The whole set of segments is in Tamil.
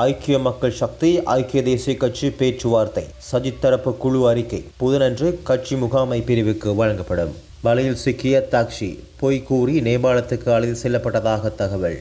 ஐக்கிய மக்கள் சக்தி ஐக்கிய தேசிய கட்சி பேச்சுவார்த்தை சஜித் தரப்பு குழு அறிக்கை. புதனன்று கட்சி முகாமை பிரிவுக்கு வழங்கப்படும். வலையில் சிக்கிய தாக்ஷி பொய் கூறி நேபாளத்துக்கு அழைத்து செல்லப்பட்டதாக தகவல்.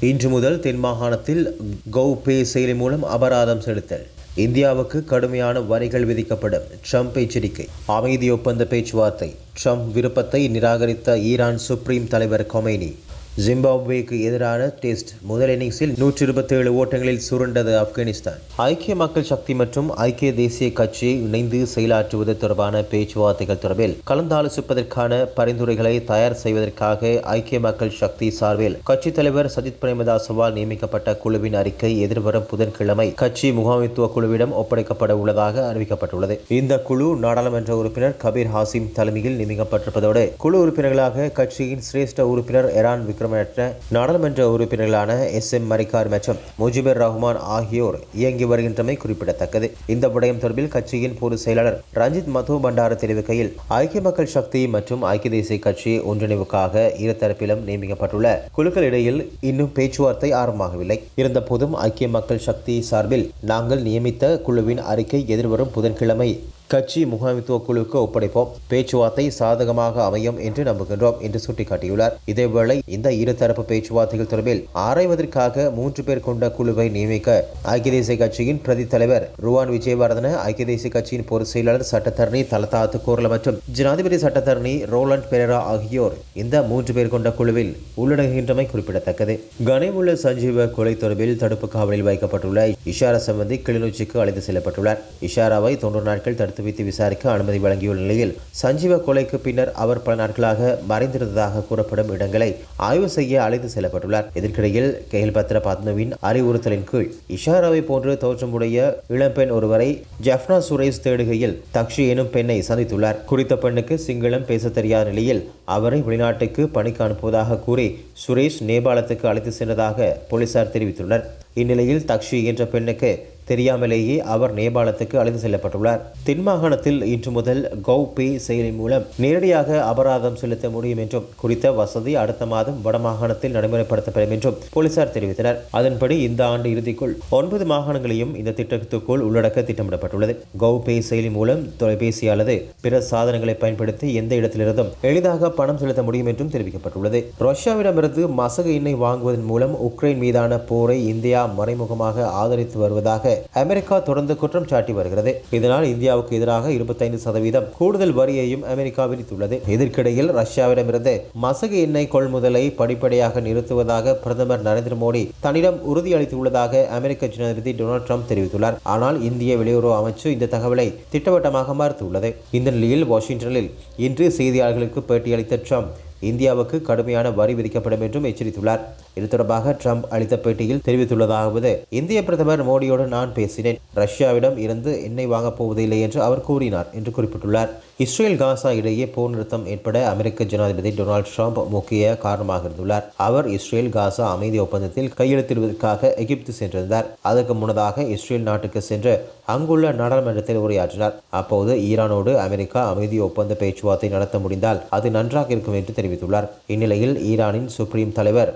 இன்று முதல் தென் மாகாணத்தில் கௌ பே செயலி மூலம் அபராதம் செலுத்தல். இந்தியாவுக்கு கடுமையான வரிகள் விதிக்கப்படும் ட்ரம்ப் எச்சரிக்கை. அமைதி ஒப்பந்த பேச்சுவார்த்தை. ட்ரம்ப் விருப்பத்தை நிராகரித்த ஈரான் சுப்ரீம் தலைவர் கொமைனி. ஜிம்பாப்வேக்கு எதிரான டெஸ்ட். முதல் இன்னிங்ஸில் நூற்றி இருபத்தேழு ஓட்டங்களில் சுருண்டது ஆப்கானிஸ்தான். ஐக்கிய மக்கள் சக்தி மற்றும் ஐக்கிய தேசிய கட்சி இணைந்து செயலாற்றுவது தொடர்பான பேச்சுவார்த்தைகள் தொடர்பில் கலந்தாலோசிப்பதற்கான பரிந்துரைகளை தயார் செய்வதற்காக ஐக்கிய மக்கள் சக்தி சார்பில் கட்சித் தலைவர் சஜித் பிரேமதாசவால் நியமிக்கப்பட்ட குழுவின் அறிக்கை எதிர்வரும் புதன்கிழமை கட்சி முகாமைத்துவ குழுவிடம் ஒப்படைக்கப்பட உள்ளதாக அறிவிக்கப்பட்டுள்ளது. இந்த குழு நாடாளுமன்ற உறுப்பினர் கபீர் ஹாசிம் தலைமையில் நியமிக்கப்பட்டிருப்பதோடு குழு உறுப்பினர்களாக கட்சியின் சிரேஷ்ட உறுப்பினர் எரான் விக்ரமற்ற நாடாளுமன்ற உறுப்பினர்களான எஸ் எம் மரிக்கார் மற்றும் முஜிபுர் ரஹ்மான் ஆகியோர் இயங்கி வருகின்றமை குறிப்பிடத்தக்கது. இந்த விடயம் தொடர்பில் கட்சியின் பொதுச் செயலாளர் ரஞ்சித் மது பண்டார தெரிவிக்கையில் ஐக்கிய மக்கள் சக்தி மற்றும் ஐக்கிய தேசிய கட்சி ஒன்றிணைவுக்காக இரு தரப்பிலும் நியமிக்கப்பட்டுள்ள குழுக்களிடையில் இன்னும் பேச்சுவார்த்தை ஆரம்பமாகவில்லை. இருந்தபோதும் ஐக்கிய மக்கள் சக்தி சார்பில் நாங்கள் நியமித்த குழுவின் அறிக்கை எதிர்வரும் புதன்கிழமை கட்சி முகாமித்துவ குழுவுக்கு ஒப்படைப்போம். பேச்சுவார்த்தை சாதகமாக அமையும் என்று நம்புகின்றோம் என்று சுட்டிக்காட்டியுள்ளார். இதேவேளை இந்த இருதரப்பு பேச்சுவார்த்தைகள் தொடர்பில் ஆராய்வதற்காக மூன்று பேர் கொண்ட குழுவை நியமிக்க ஐக்கிய தேசிய கட்சியின் பிரதி தலைவர் ருவான் விஜயவர்தன ஐக்கிய தேசிய கட்சியின் பொதுச் செயலாளர் சட்டத்தரணி தலதாத்து கோர்ல மற்றும் ஜனாதிபதி சட்டத்தரணி ரோலண்ட் பெரேரா ஆகியோர் இந்த மூன்று பேர் கொண்ட குழுவில் உள்ளடங்குகின்றமை குறிப்பிடத்தக்கது. கனிமுள்ள சஞ்சீவ கொலை தொடர்பில் தடுப்பு காவலில் வைக்கப்பட்டுள்ள இஷாரா சம்பந்தி கிளிநொச்சிக்கு அழைத்து செல்லப்பட்டுள்ளார். இஷாராவை தொண்ணூறு நாட்கள் தடுத்து வைத்து விசாரிக்க அனுமதி வழங்கியுள்ள நிலையில் சஞ்சீவ கொலைக்கு பின்னர் அவர் பல நாட்களாக மறைந்திருந்ததாக கூறப்படும் இடங்களை ஆய்வு செய்ய அழைத்து செல்லப்பட்டுள்ளார். இதற்கிடையில் கேல்பத்ர பத்மவின் அறிவுறுத்தலின் கீழ் இஷாராவை போன்று தோற்றமுடைய இளம்பெண் ஒருவரை ஜப்னா சுரேஷ் தேடுகையில் தக்ஷி எனும் பெண்ணை சந்தித்துள்ளார். குறித்த பெண்ணுக்கு சிங்களம் பேச தெரியாத நிலையில் அவரை வெளிநாட்டுக்கு பணிக்கு அனுப்புவதாக கூறி சுரேஷ் நேபாளத்துக்கு அழைத்து சென்றதாக போலீசார் தெரிவித்துள்ளனர். இந்நிலையில் தக்ஷி என்ற பெண்ணுக்கு தெரியாமலேயே அவர் நேபாளத்துக்கு அழைத்து செல்லப்பட்டுள்ளார். தென் மாகாணத்தில் இன்று முதல் கௌ பே செயலி மூலம் நேரடியாக அபராதம் செலுத்த முடியும் என்றும் குறித்த வசதி அடுத்த மாதம் வடமாகாணத்தில் நடைமுறைப்படுத்தப்படும் என்றும் போலீசார் தெரிவித்தனர். அதன்படி இந்த ஆண்டு இறுதிக்குள் ஒன்பது மாகாணங்களையும் இந்த திட்டத்துக்குள் உள்ளடக்க திட்டமிடப்பட்டுள்ளது. கௌ பே செயலி மூலம் தொலைபேசி அல்லது பிற சாதனங்களை பயன்படுத்தி எந்த இடத்திலிருந்தும் எளிதாக பணம் செலுத்த முடியும் என்றும் தெரிவிக்கப்பட்டுள்ளது. ரஷ்யாவிடமிருந்து மசகு எண்ணெய் வாங்குவதன் மூலம் உக்ரைன் மீதான போரை இந்தியா மறைமுகமாக ஆதரித்து வருவதாக அமெரிக்கா தொடர்ந்து குற்றம் சாட்டி வருகிறது. இதனால் இந்தியாவுக்கு எதிராக இருபத்தைந்து சதவீதம் கூடுதல் வரியையும் அமெரிக்கா விதித்துள்ளது. இதற்கிடையில் ரஷ்யாவிடமிருந்து மசகு எண்ணெய் கொள்முதலை படிப்படியாக நிறுத்துவதாக பிரதமர் நரேந்திர மோடி தன்னிடம் உறுதியளித்துள்ளதாக அமெரிக்க ஜனாதிபதி டொனால்ட் ட்ரம்ப் தெரிவித்துள்ளார். ஆனால் இந்திய வெளியுறவு அமைச்சு இந்த தகவலை திட்டவட்டமாக மறுத்துள்ளது. இந்த நிலையில் வாஷிங்டனில் இன்று செய்தியாளர்களுக்கு பேட்டியளித்த ட்ரம்ப் இந்தியாவுக்கு கடுமையான வரி விதிக்கப்படும் என்றும் எச்சரித்துள்ளார். இது தொடர்பாக ட்ரம்ப் அளித்த பேட்டியில் தெரிவித்துள்ளதாவது இந்திய பிரதமர் மோடியோடு நான் பேசினேன். ரஷ்யாவிடம் இருந்து எண்ணெய் வாங்கப் போவதில்லை என்று அவர் கூறினார் என்று குறிப்பிட்டுள்ளார். இஸ்ரேல் காசா இடையே போர் நிறுத்தம் ஏற்பட அமெரிக்க ஜனாதிபதி டொனால்டு ட்ரம்ப் முக்கிய காரணமாக இருந்துள்ளார். அவர் இஸ்ரேல் காசா அமைதி ஒப்பந்தத்தில் கையெழுத்திடுவதற்காக எகிப்து சென்றிருந்தார். அதற்கு முன்னதாக இஸ்ரேல் நாட்டுக்கு சென்று அங்குள்ள நாடாளுமன்றத்தில் உரையாற்றினார். அப்போது ஈரானோடு அமெரிக்கா அமைதி ஒப்பந்த பேச்சுவார்த்தை நடத்த முடிந்தால் அது நன்றாக இருக்கும் என்று தெரிவித்துள்ளார். இந்நிலையில் ஈரானின் சுப்ரீம் தலைவர்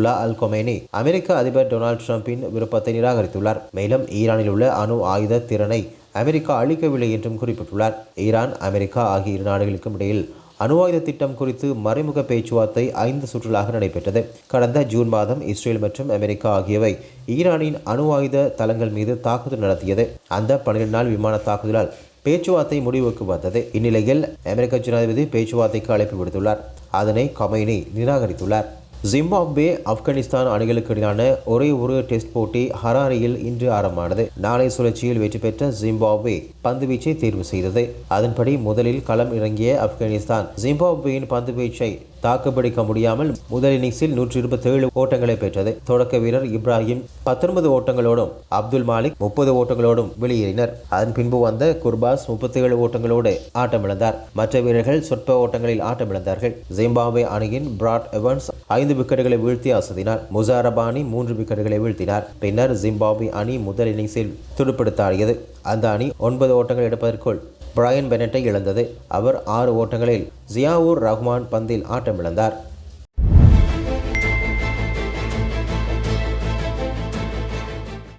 அயத்துல்லா அல் கொமேனி அமெரிக்க அதிபர் டொனால்ட் டிரம்பின் விருப்பத்தை நிராகரித்துள்ளார். மேலும் ஈரானில் உள்ள அணு ஆயுத திறனை அமெரிக்கா அளிக்கவில்லை என்றும் குறிப்பிட்டுள்ளார். ஈரான் அமெரிக்கா ஆகிய இரு நாடுகளுக்கும் இடையில் அணு ஆயுத திட்டம் குறித்து மறைமுக பேச்சுவார்த்தை ஐந்து சுற்றுலாக நடைபெற்றது. கடந்த ஜூன் மாதம் இஸ்ரேல் மற்றும் அமெரிக்கா ஆகியவை ஈரானின் அணு ஆயுத தளங்கள் மீது தாக்குதல் நடத்தியது. அந்த பன்னிரண்டு நாள் விமான தாக்குதலால் பேச்சுவார்த்தை முடிவுக்கு வந்தது. இந்நிலையில் அமெரிக்க ஜனாதிபதி பேச்சுவார்த்தைக்கு அழைப்பு விடுத்துள்ளார். அதனை கமைனி நிராகரித்துள்ளார். ஜிம்பாப்வே ஆப்கானிஸ்தான் அணிகளுக்கு இடையிலான ஒரே ஒரு டெஸ்ட் போட்டி ஹராரியில் இன்று ஆரம்பமானது. நாளை சுழற்சியில் வெற்றி பெற்ற ஜிம்பாப்வே பந்துவீச்சை தேர்வு செய்தது. அதன்படி முதலில் களம் இறங்கிய ஆப்கானிஸ்தான் ஜிம்பாப்வேயின் பந்துவீச்சை தாக்குப்பிடிக்க முடியாமல் முதல் இன்னிங்ஸில் நூற்றி இருபத்தி ஏழு ஓட்டங்களை பெற்றது. தொடக்க வீரர் இப்ராஹிம் பத்தொன்பது ஓட்டங்களோடும் அப்துல் மாலிக் முப்பது ஓட்டங்களோடும் வெளியேறினர். அதன் பின்பு வந்த குர்பாஸ் முப்பத்தி ஏழு ஓட்டங்களோடு ஆட்டமிழந்தார். மற்ற வீரர்கள் சொற்ப ஓட்டங்களில் ஆட்டமிழந்தார்கள். ஜிம்பாப்வே அணியின் பிராட் எவன்ஸ் ஐந்து விக்கெட்டுகளை வீழ்த்தி அசதினார். முசாரபானி மூன்று விக்கெட்டுகளை வீழ்த்தினார். பின்னர் ஜிம்பாப்வே அணி முதல் இன்னிங்ஸில் துடுப்படுத்தாடியது அந்த அணி ஒன்பது ஓட்டங்கள் எடுப்பதற்குள் பிராயன் பெனட்டை இழந்தது. அவர் ஆறு ஓட்டங்களில் ஜியாவூர் ரஹ்மான் பந்தில் ஆட்டமிழந்தார்.